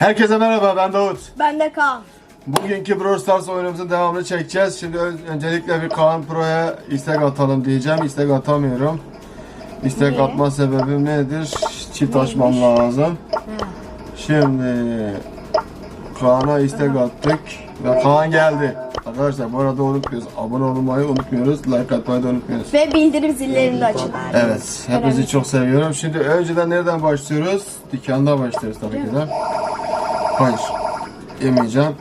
Herkese merhaba ben Davut. Ben de Kaan. Bugünkü Brawl Stars oyunumuzun devamını çekeceğiz. Şimdi ön- öncelikle bir Kaan Pro'ya istek atalım diyeceğim. İstek atamıyorum. İstek Niye? atma sebebim nedir? Çift açmam lazım. Şimdi Kaan'a istek attık ve Kaan geldi. Arkadaşlar bu arada unutmuyoruz. Abone olmayı unutmuyoruz. Like atmayı da unutmuyoruz. Ve bildirim zillerini de açın. Evet, hepinizi çok seviyorum. Şimdi önceden nereden başlıyoruz? Dükkanda başlıyoruz tabii ki de. Hayır, yemeyeceğim.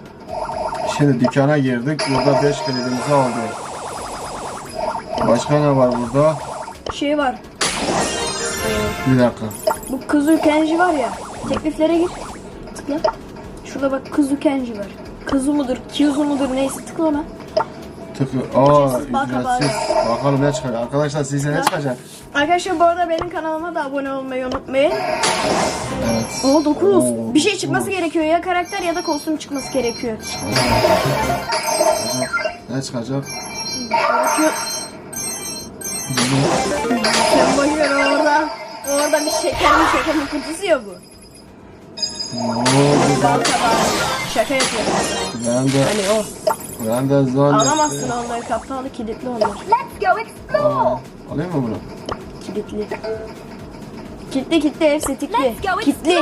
Şimdi dükkana girdik. Burada 5 kilidimizi aldık. Başka ne var burada? Şey var. Bir dakika. Bu Kuzu Kenji var ya. Tekliflere gir. Tıkla. Şurada bak Kuzu Kenji var. Kuzu mudur, Kyuzu mudur neyse tıkla ona. Tıkı. Aa, Ücretsiz bal. Bakalım ne çıkacak. Arkadaşlar sizce ne çıkacak? Arkadaşlar bu arada benim kanalıma da abone olmayı unutmayın. Evet. Oo 9. Oo, Bir şey çıkması gerekiyor. Ya karakter ya da kostüm çıkması gerekiyor. Ne çıkacak? Gerekiyor. Sen boşver orada. Orada bir şeker mi şeker mi kutusu ya bu. Oo, Bal kabağı. Şaka yapıyorum. ben de, Hani o. ben de zannettim. Alamazsın onları kapalı kilitli onlar. Let's go explore. Aa, Alayım mı bunu? Kilitli. Kilitli kilitli hepsi tikli. Let's go Kilitli.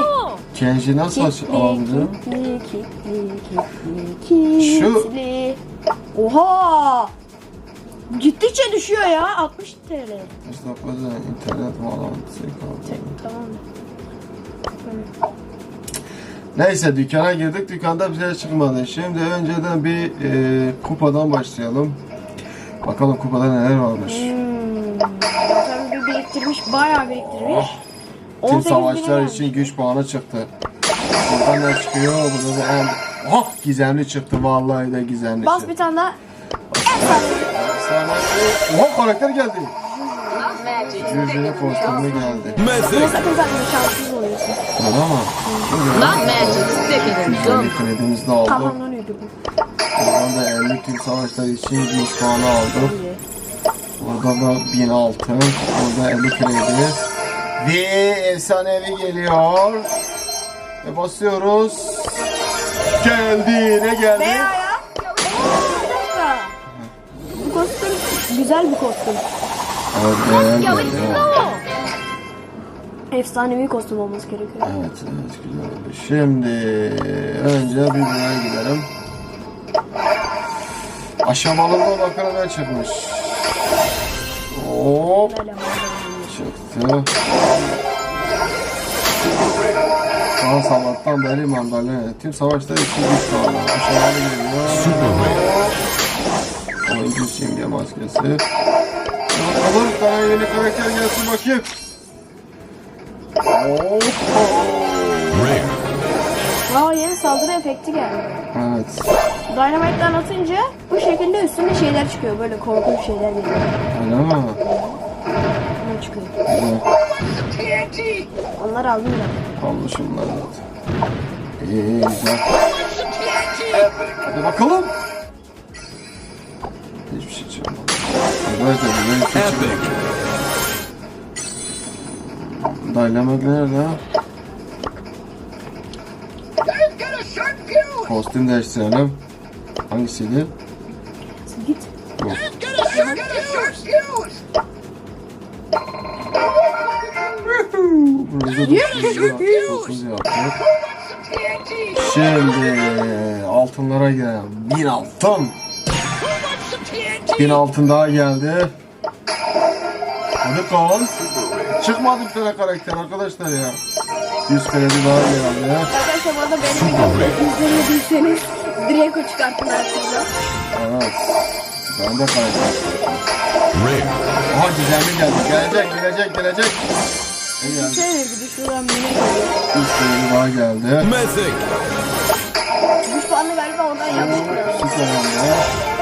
Kenji nasıl aç- Kilitli, aldım? kilitli, kilitli, kilitli, kilitli. Oha! Gittikçe düşüyor ya. 60 TL. İşte o yüzden internet bağlantısı kaldı. Tamam. Neyse dükkana girdik. Dükkanda bir şey çıkmadı. Şimdi önceden bir e, kupadan başlayalım. Bakalım kupada neler varmış. Hmm. Zaten bir biriktirmiş. Bayağı biriktirmiş. Tüm 18 savaşlar için güç puanı çıktı. Buradan ne çıkıyor? Burada da en... Oh! Gizemli çıktı. Vallahi de gizemli Bas çıktı. bir tane daha. Efsane. Oh! Karakter geldi. Cücü'nün kostümü geldi. Ama sakın sakın şanssız oluyorsun. Mi? Not magic, thicker than gum. Güzel kredimizi de aldık. Bu. Buradan da 50 tüm savaşlar için güç puanı aldık. Burada da 1000 altın. Burada 50 kredi. Ve efsanevi geliyor. Ve basıyoruz. Geldi. Ne geldi? Veya ya. Oo, bir dakika. Bu kostüm güzel bir kostüm. Efsanevi kostüm olması gerekiyor. Evet, evet güzel oldu. Şimdi önce bir buraya gidelim. Aşamalıda bakalım ne çıkmış. Hop çıktı. Kan sabahtan beri mandalina. Tüm savaşlar için güç kaldı. Aşamalı geliyor. Oyuncu simge maskesi. Bakalım sana yeni karakter gelsin bakayım. Aa yeni saldırı efekti geldi. Evet. Dynamite'den atınca bu şekilde üstünde şeyler çıkıyor. Böyle korkunç şeyler geliyor. Öyle mi? Ne çıkıyor? Güzel. Onları aldım da. Aldı şunlar zaten. İyi iyi güzel. Hadi bakalım. Bir şey çıkmadı. Dynamite nerede? Kostüm değiştirelim. Hangisiydi? Git. Bu. Şimdi altınlara gel. Bin altın. Bin altın daha geldi. Hadi Kaan. Çıkmadı bir tane karakter arkadaşlar ya. 100 kredi daha geldi. Arkadaşlar bu arada benim videomu izlemediyseniz Draco çıkarttım aslında. Evet. Ben de karakter. Aha gizemli geldi. Gelecek gelecek gelecek. Ne geldi? Şey bir de şuradan geliyor. 100 kredi daha geldi. Mythic. Güç puanı galiba oradan yanlış koyuyor. Süper oldu.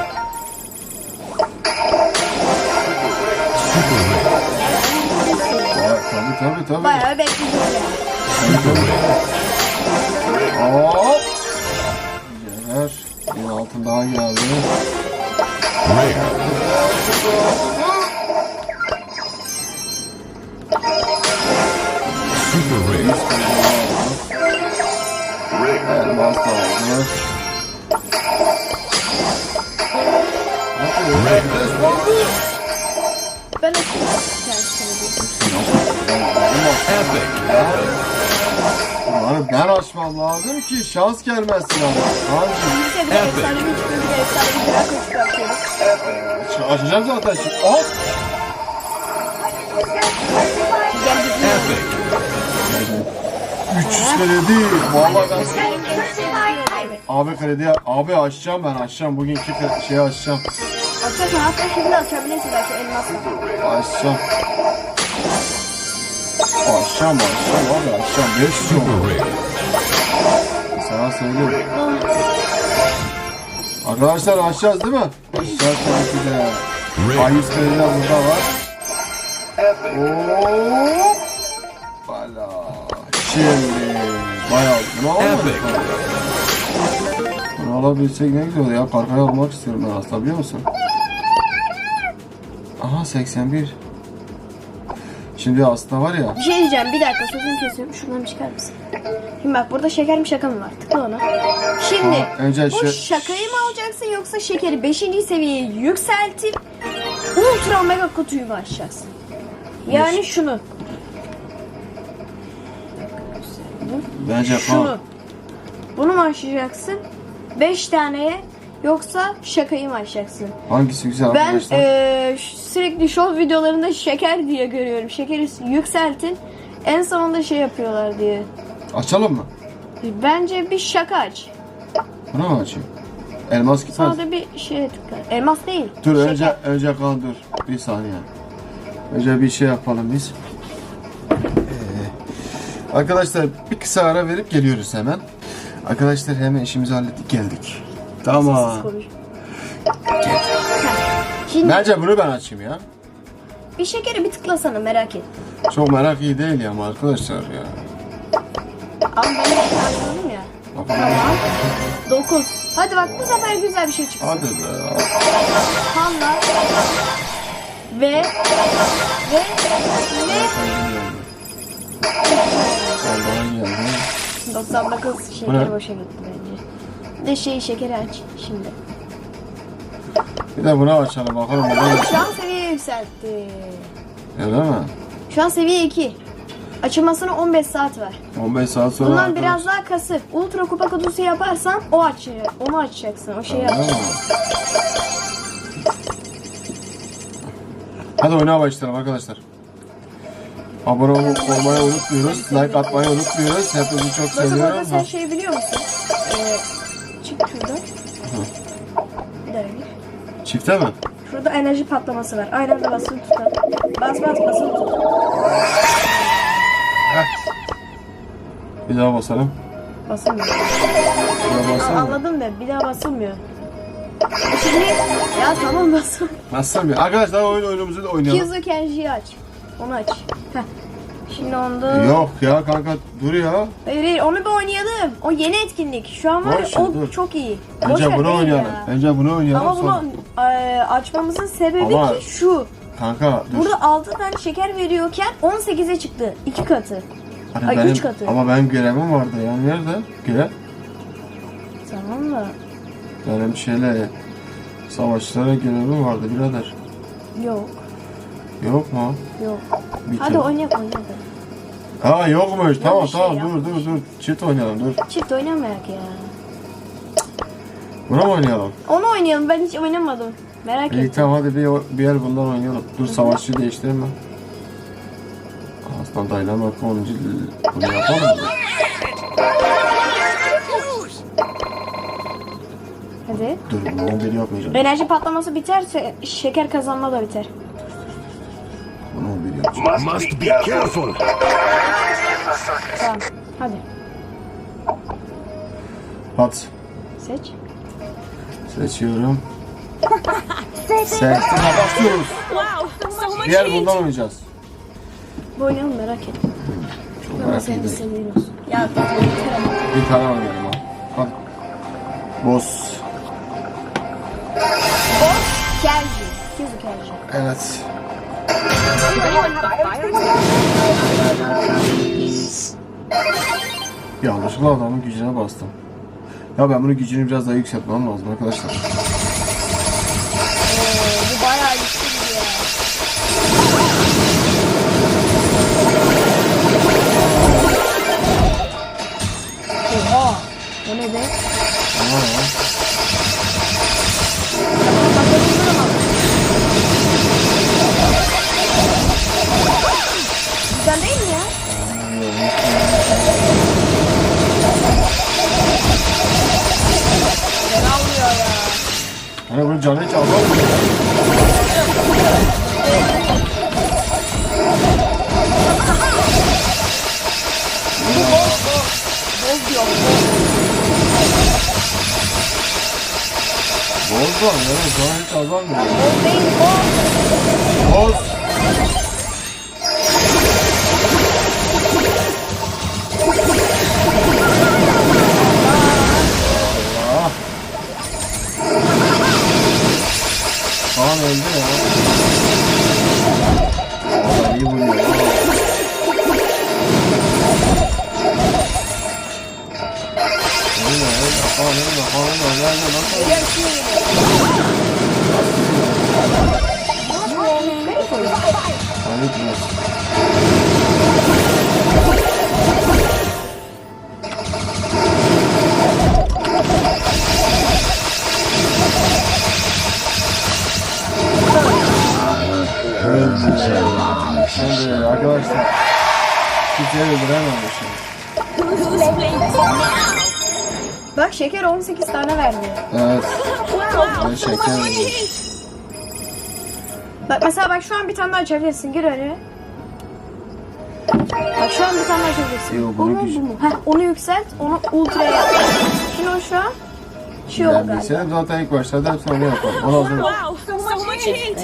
Tabii tabii tabii. Bayağı yani. Hop. Cevher. Bir altın daha geldi. Super aldık. Elmas da aldı. Ben. Kendisine Bunları ben açmam lazım ki şans gelmesin ama. De de çıkartıyoruz. Ç- Açacağım zaten şimdi. Hop! Bizim 300 kredi. Vallahi ben... Abi kredi abi açacağım ben açacağım. Bugünkü şeyi açacağım. Açarsan hatta şimdi açabilirsin belki elmasla. Açacağım. Açacağım açacağım abi açacağım. 500 yok. Sana söyleyeyim. Arkadaşlar açacağız değil mi? Açacağız tabii ki de. A100 kredi burada var. Hop. Bala. Şimdi. Bayağı. Ne olmadı? Bunu alabilsek ne güzel ya. Karkaya almak istiyorum ben aslında biliyor musun? Aha 81. Şimdi aslında var ya. Bir şey diyeceğim bir dakika sözünü kesiyorum. Şuradan çıkar mısın? Şimdi bak burada şeker mi şaka mı var? Tıkla ona. Şimdi Aa, önce bu şu- şakayı mı alacaksın yoksa şekeri 5. seviyeye yükseltip ultra mega kutuyu mu açacaksın? Yani şunu. Bence Şunu. Bunu mu açacaksın? 5 taneye yoksa şakayı mı açacaksın? Hangisi güzel Ben arkadaşlar? ş- sürekli show videolarında şeker diye görüyorum. Şekeri yükseltin. En sonunda şey yapıyorlar diye. Açalım mı? Bence bir şaka aç. Bunu mu açayım? Elmas gitmez. Sonra da bir şeye tıkla. Elmas değil. Dur şeker. önce önce Kaan dur. Bir saniye. Önce bir şey yapalım biz. Ee, arkadaşlar bir kısa ara verip geliyoruz hemen. Arkadaşlar hemen işimizi hallettik geldik. Tamam. Konuş. Şimdi Bence bunu ben açayım ya. bir şekeri bir tıklasana merak et. Çok merak iyi değil ya ama arkadaşlar ya. Ama ben de anladım ya. Bakalım. Tamam. 9. Hadi bak bu sefer güzel bir şey çıksın. Hadi be. Panda. Ve ve ve Allah'a geldi. 99 Bu şeker boşa gitti bence. Bir de şey şekeri aç şimdi. Bir de bunu açalım bakalım. Şu an seviye yükseltti. Öyle mi? Şu an seviye 2. Açılmasına 15 saat var. 15 saat sonra Bundan arkadaş- biraz daha kasıp ultra kupa kutusu yaparsan o açacak. Onu açacaksın. O şeyi Öyle mi? Hadi oyuna başlayalım arkadaşlar. Abone olmayı unutmuyoruz. Like atmayı unutmuyoruz. Hepinizi çok Bakın orada seviyorum. sen şey biliyor musun? Ee, daha gir. Çifte mi? Şurada enerji patlaması var. Aynı anda basılı tutalım. Bas bas basılı tut. Bir daha basalım. Basılmıyor. Bir daha Aa, basalım. anladım da bir daha basılmıyor. Şimdi ya tamam basıl. Basılmıyor. Arkadaşlar oyun oyunumuzu da oynayalım. Kizu Kenji'yi aç. Onu aç. Heh. Şimdi onda... Yok ya kanka dur ya. Hayır hayır onu bir oynayalım. O yeni etkinlik. Şu an var ya Boş ver, o dur. çok iyi. Boş ver bunu değil oynayalım. ya. Önce bunu oynayalım Ama sonra. bunu e, açmamızın sebebi Ama- ki şu. Kanka dur. Burada 6 tane şeker veriyorken 18'e çıktı. 2 katı. Hani ay, üç katı. Ama benim görevim vardı ya. Nerede? Görev. Tamam da. Benim şeyle savaşçılara görevim vardı birader. Yok. Yok mu? Yok. Bir Hadi kere. oynayak oynayak. Ha yokmuş. Tamam bir şey tamam dur dur dur. Çift oynayalım dur. Çift oynamayak ya. Buna mı oynayalım? Onu oynayalım. Ben hiç oynamadım. Merak İyi ettim. tamam hadi bir, bir yer bundan oynayalım. Dur savaşçı değiştireyim ben. Aslında Dynamite 10. bunu yapalım mı? Hadi. Dur bunu 11 yapmayacağım. Enerji patlaması biterse şeker kazanma da biter. Bunu 11 yapacağım. Must be careful. Tamam. Hadi. Hadi Seç. seçiyorum. Seçtim başlıyoruz. Bir yer bundan oynayacağız. Bu oynayalım merak ettim. Çok Ama merak senin ettim. istediğin olsun. Ya bak ama. Bir tane oynayalım ha. Hadi. Boss. Kenji. Kizu Kenji. Evet. Yanlışlıkla adamın gücüne bastım. Ya ben bunun gücünü biraz daha yükseltmem lazım arkadaşlar. Oo, bu bayağı güçlü gidiyor. Oha! O ne be? Ama Boz var ya. Canı hiç azalmıyor. Boz değil, boz. Boz. Öyle. Nerede nasıl? Geliyor, şimdi Bak şeker 18 tane verdi. Evet. Ben şeker yedim. Bak mesela bak şu an bir tane daha açabilirsin. Gir öyle. Bak şu an bir tane daha açabilirsin. Yo, bunu onu, güç- bu mu? Heh, onu yükselt. Onu ultra'ya yap. Şimdi o şu an şey oldu Ben galiba. bilseydim zaten ilk başlarda hepsini onu yaparım. O lazım. Wow, so much heat.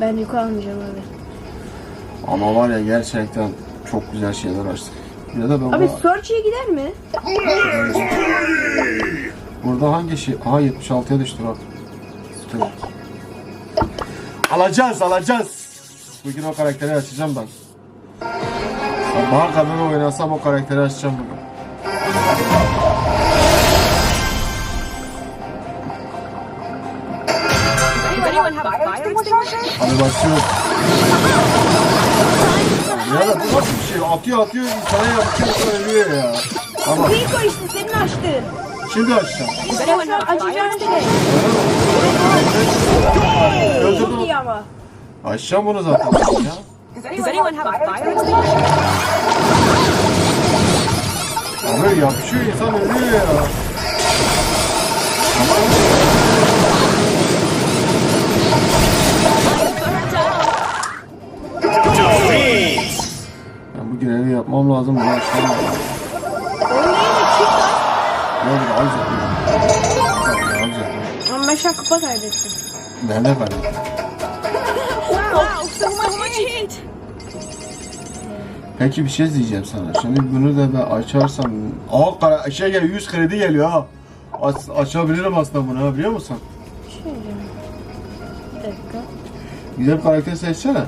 Ben yük almayacağım abi. Ama var ya gerçekten çok güzel şeyler açtık. Ya da ben Abi bu- Search'e gider mi? burada hangi şey? Aha 76'ya düştü bak. Dur. Alacağız alacağız. Bugün o karakteri açacağım ben. Sabaha kadar oynasam o karakteri açacağım bugün. Does anyone have a fire extinguisher? Hadi başlıyoruz. Ya da bu nasıl bir şey? Atıyor atıyor insana yapıyor sonra ölüyor ya. Tamam Rico işte senin açtığın. şimdi açacağım. Does Sen anyone şu an have a fire açacağın şey. Öldürdüm. Çok iyi ama. Açacağım bunu zaten. Ya. Does anyone have a fire extinguisher? Abi yapışıyor insan ölüyor ya. Ben görevi yapmam lazım. Açmam lazım. Ne oldu? Al zaten. Ama ben şu an kupa kaybettim. Ben de kaybettim. Wow, so much. Peki bir şey diyeceğim sana. Şimdi bunu da ben açarsam... Aa kara- şey geliyor 100 kredi geliyor ha. Aç, açabilirim aslında bunu ha biliyor musun? Diyeceğim. Bir dakika. Güzel bir karakter seçsene.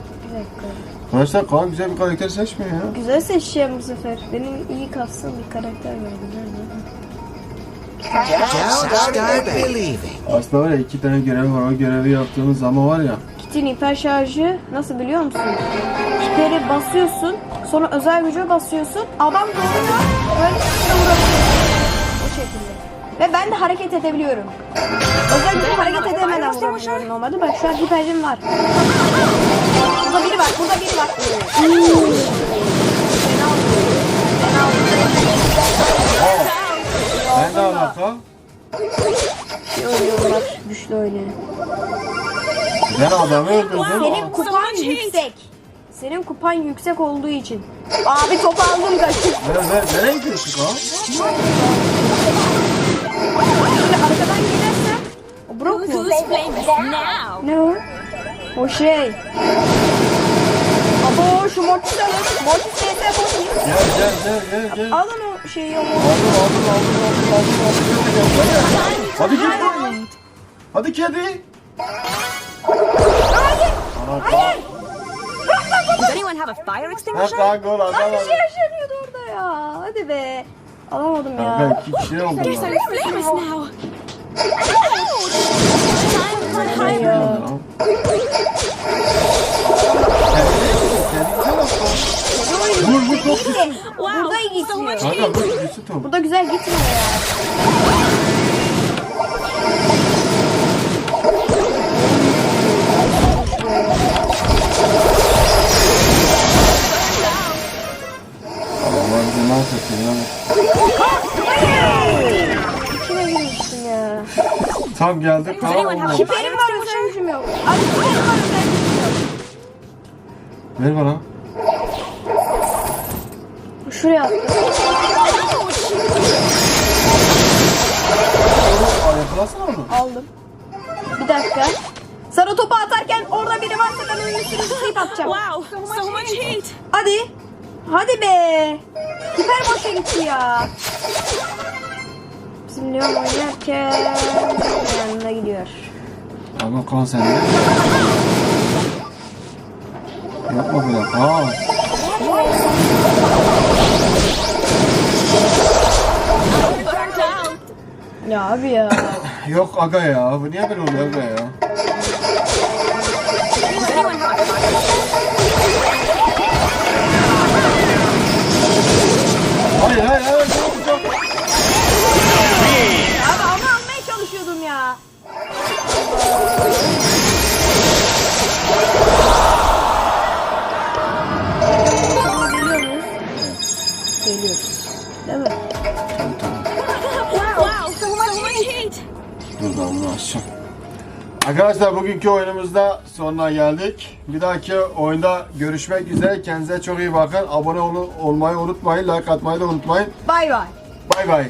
Arkadaşlar Kaan güzel bir karakter seçmiyor ya. Güzel seçeceğim bu sefer. Benim iyi kapsam bir karakter var. Güzel. Aslında var ya iki tane görev var. O görevi yaptığınız zaman var ya. Kitin hiper şarjı nasıl biliyor musun? Hiperi basıyorsun. Sonra özel güce basıyorsun. Adam doğuyor. Böyle üstüne vurabiliyorsun. O şekilde. Ve ben de hareket edebiliyorum. Özel gücü hareket edemeden vurabiliyorum normalde. Bak şu an hiperim var. Burada biri var. Burada biri var. Ben de alaka. İyi oynuyorlar. Güçlü oynuyor. Ben adamı öldürdüm. Senin kupan yüksek. Senin kupan yüksek olduğu için. Abi top aldım kaçtım. Ne, ne, nereye gidiyorsun? Şimdi arkadan gidersen o Brock mu? Who's famous now? Ne o? O şey. Abo şu Mortis alın. Mortis TS yapalım. Gel gel gel gel gel. Alın o şeyi o Aldım aldım aldım aldım aldım aldım. Hadi gel. Hadi kedi. Ana Kaan. Does anyone have a fire extinguisher? Kaan gol Lan bir şey yaşanıyordu orada ya. Hadi be. Alamadım ya. Kanka iki kişi oldu. You're so famous now. Ay ya. Vur vur top düşsün. Burada gitmiyor. Kanka vur düşsün top. Burada güzel gitmiyor ya. Allah'ım bizi ne yapıyorsun ya? İçine girmişsin ya. Tam geldik. Tamam olmadı. Benim var özel gücüm yok. Abi benim var özel gücüm yok. Ver bana. Şuraya attım. Aa, Yakalasana onu. Aldım. Bir dakika. Sana topu atarken orada biri varsa ben onun üstüne zıplayıp atacağım. Wow, so much heat. Hadi. Hadi be. Hiper boşa gitti ya. Bizim Leon oynarken yanına gidiyor. Ama kan sende. Yapma böyle. Aa. Burned out. Ya abi ya. Yok aga ya. Bu niye böyle oluyor aga ya? Does anyone have a fire Hayır hayır Arkadaşlar bugünkü oyunumuzda sonuna geldik. Bir dahaki oyunda görüşmek üzere. Kendinize çok iyi bakın. Abone ol- olmayı unutmayın. Like atmayı da unutmayın. Bay bay. Bay bay.